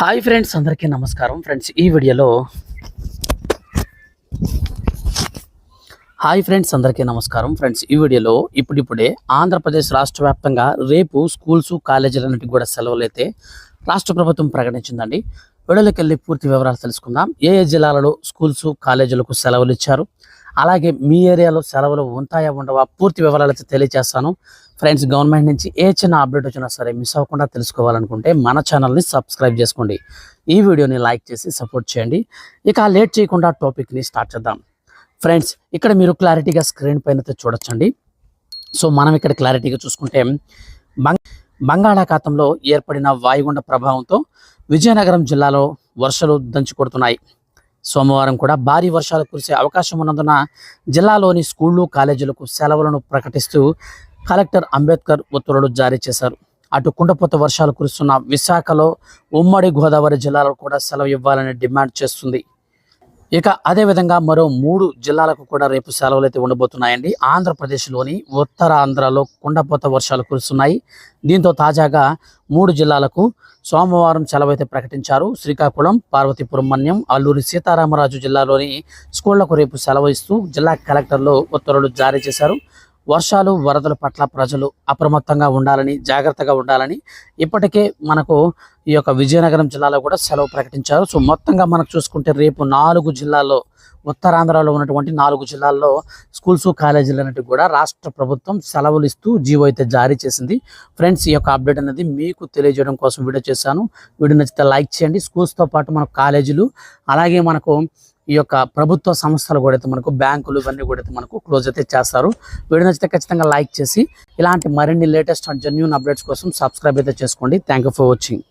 Hi friends అందరికీ నమస్కారం. Friends ఈ వీడియోలో హాయ్ ఫ్రెండ్స్ అందరికీ నమస్కారం. ఫ్రెండ్స్ ఈ వీడియోలో ఇప్పుడిప్పుడే ఆంధ్రప్రదేశ్ రాష్ట్ర వ్యాప్తంగా రేపు స్కూల్స్ కాలేజీలన్నిటికీ కూడా సెలవులు అయితే రాష్ట్ర ప్రభుత్వం ప్రకటించిందండి. వీడియోలోకి వెళ్ళి పూర్తి వివరాలు తెలుసుకుందాం. ఏ ఏ జిల్లాలలో స్కూల్స్ కాలేజీలకు సెలవులు ఇచ్చారు? అలాగే మీ ఏరియాలో సెలవులు ఉంటాయా ఉండవా? పూర్తి వివరాలు అయితే తెలియజేస్తాను. ఫ్రెండ్స్ గవర్నమెంట్ నుంచి ఏ చిన్న అప్డేట్ వచ్చినా సరే మిస్ అవ్వకుండా తెలుసుకోవాలనుకుంటే మన ఛానల్ని సబ్స్క్రైబ్ చేసుకోండి. ఈ వీడియోని లైక్ చేసి సపోర్ట్ చేయండి. ఇక లేట్ చేయకుండా టాపిక్ని స్టార్ట్ చేద్దాం. ఫ్రెండ్స్ ఇక్కడ మీరు క్లారిటీగా స్క్రీన్ పైన చూడొచ్చండి. సో మనం ఇక్కడ క్లారిటీగా చూసుకుంటే బంగ్ బంగాళాఖాతంలో ఏర్పడిన వాయుగుండ ప్రభావంతో విజయనగరం జిల్లాలో వర్షాలు దంచి కొడుతున్నాయి సోమవారం కూడా భారీ వర్షాలు కురిసే అవకాశం ఉన్నందున జిల్లాలోని స్కూళ్ళు కాలేజీలకు సెలవులను ప్రకటిస్తూ కలెక్టర్ అంబేద్కర్ ఉత్తర్వులు జారీ చేశారు. అటు కుండపోత వర్షాలు కురుస్తున్న విశాఖలో ఉమ్మడి గోదావరి జిల్లాలో కూడా సెలవు ఇవ్వాలని డిమాండ్ చేస్తుంది. ఇక అదేవిధంగా మరో మూడు జిల్లాలకు కూడా రేపు సెలవులు అయితే ఉండబోతున్నాయండి. ఆంధ్రప్రదేశ్లోని ఉత్తరాంధ్రలో కుండపోత వర్షాలు కురుస్తున్నాయి. దీంతో తాజాగా మూడు జిల్లాలకు సోమవారం సెలవు అయితే ప్రకటించారు. శ్రీకాకుళం పార్వతీపురం మన్యం అల్లూరి సీతారామరాజు జిల్లాలోని స్కూళ్ళకు రేపు సెలవు ఇస్తూ జిల్లా కలెక్టర్లు ఉత్తర్వులు జారీ చేశారు. వర్షాలు వరదల పట్ల ప్రజలు అప్రమత్తంగా ఉండాలని జాగ్రత్తగా ఉండాలని ఇప్పటికే మనకు ఈ యొక్క విజయనగరం జిల్లాలో కూడా సెలవు ప్రకటించారు. సో మొత్తంగా మనకు చూసుకుంటే రేపు నాలుగు జిల్లాల్లో ఉత్తరాంధ్రలో ఉన్నటువంటి నాలుగు జిల్లాల్లో స్కూల్స్ కాలేజీలు అనేవి కూడా రాష్ట్ర ప్రభుత్వం సెలవులు ఇస్తూ జీవో అయితే జారీ చేసింది. ఫ్రెండ్స్ ఈ యొక్క అప్డేట్ అనేది మీకు తెలియజేయడం కోసం వీడియో చేశాను. వీడియో నచ్చితే లైక్ చేయండి. స్కూల్స్తో పాటు మన కాలేజీలు అలాగే మనకు ఈ యొక్క ప్రభుత్వ సంస్థలు కూడా అయితే మనకు బ్యాంకులు ఇవన్నీ కూడా అయితే మనకు క్లోజ్ అయితే చేస్తారు. వీడియో నచ్చితే ఖచ్చితంగా లైక్ చేసి ఇలాంటి మరిన్ని లేటెస్ట్ అండ్ జెన్యున్ అప్డేట్స్ కోసం సబ్స్క్రైబ్ అయితే చేసుకోండి. Thank you for watching